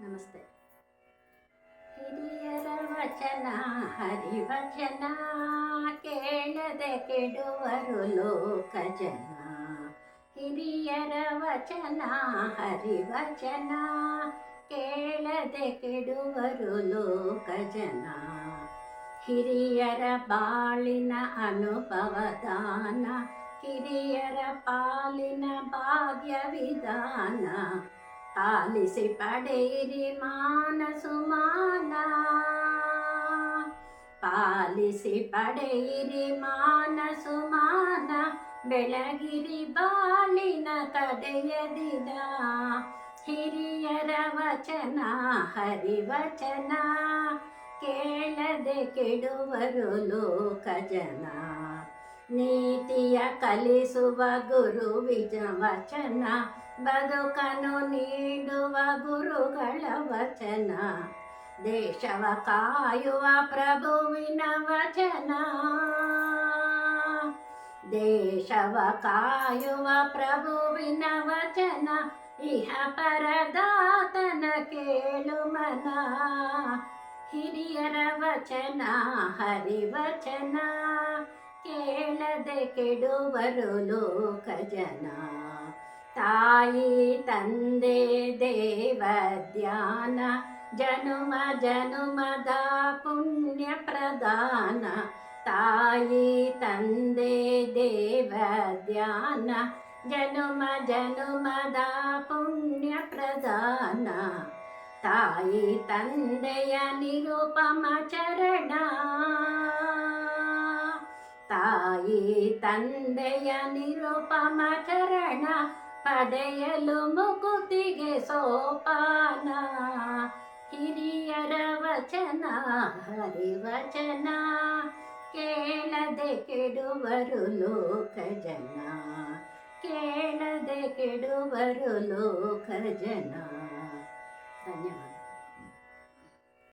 ನಮಸ್ತೆ. ಹಿರಿಯರ ವಚನ, ಹರಿವಚನ, ಕೇಳದೆ ಕೆಡುವರು ಲೋಕ ಜನ. ಹಿರಿಯರ ವಚನ, ಹರಿವಚನ, ಕೇಳದೆ ಕೆಡುವರು ಲೋಕ ಜನ. ಹಿರಿಯರ ಬಾಳಿನ ಅನುಭವದಾನ ಕಿರಿಯರ ಪಾಲಿನ ಭಾಗ್ಯ ವಿಧಾನ. ಪಾಲಿಸಿ ಪಡೆಯಿರಿ ಮಾನಸುಮಾನ ಪಾಲಿಸಿ ಪಡೆಯಿರಿ ಮಾನಸುಮಾನ ಬೆಳಗಿರಿ ಬಾಳಿನ ಕದೆಯ ದಿನ. ಹಿರಿಯರ ವಚನ, ಹರಿವಚನ. ಕೇಳದೆ ಕೆಡುವರು ಲೋಕ ಜನ ನೀತಿಯ ಕಲಿಸುವ ಗುರು ವಿಜ ವಚನ ಬದುಕನು ನೀಡುವ ಗುರುಗಳ ವಚನ ದೇಶವ ಕಾಯುವ ಪ್ರಭುವಿನ ವಚನ ದೇಶವ ಕಾಯುವ ಪ್ರಭುವಿನ ವಚನ ಇಹ ಪರದಾತನ ಕೇಳು ಮನ ಹಿರಿಯರ ವಚನ ಹರಿವಚನ ಕೇಳದೆ ಕೆಡುವರು ಲೋಕ ಜನ ತಾಯಿ ತಂದೆ ದೇವ ಧ್ಯಾನ ಜನುಮ ಜನುಮದ ಪುಣ್ಯ ಪ್ರದಾನ ತಾಯಿ ತಂದೆ ದೇವ ಧ್ಯಾನ ಜನುಮ ಜನುಮದ ಪುಣ್ಯ ಪ್ರದಾನ ತಾಯಿ ತಂದೆಯ ತಾಯಿ ತಂದೆಯ ನಿರುಪಮ ಚರಣ ಪಡೆಯಲು ಮುಕುತಿಗೆ ಸೋಪಾನ. ಹಿರಿಯರ ವಚನ ಹರಿವಚನ ಕೇಳದೆ ಕೆಡುವರು ಲೋಕ ಜನ. ಕೇಳದೆ ಕೆಡುವರು ಲೋಕ ಜನ. ಧನ್ಯವಾದ.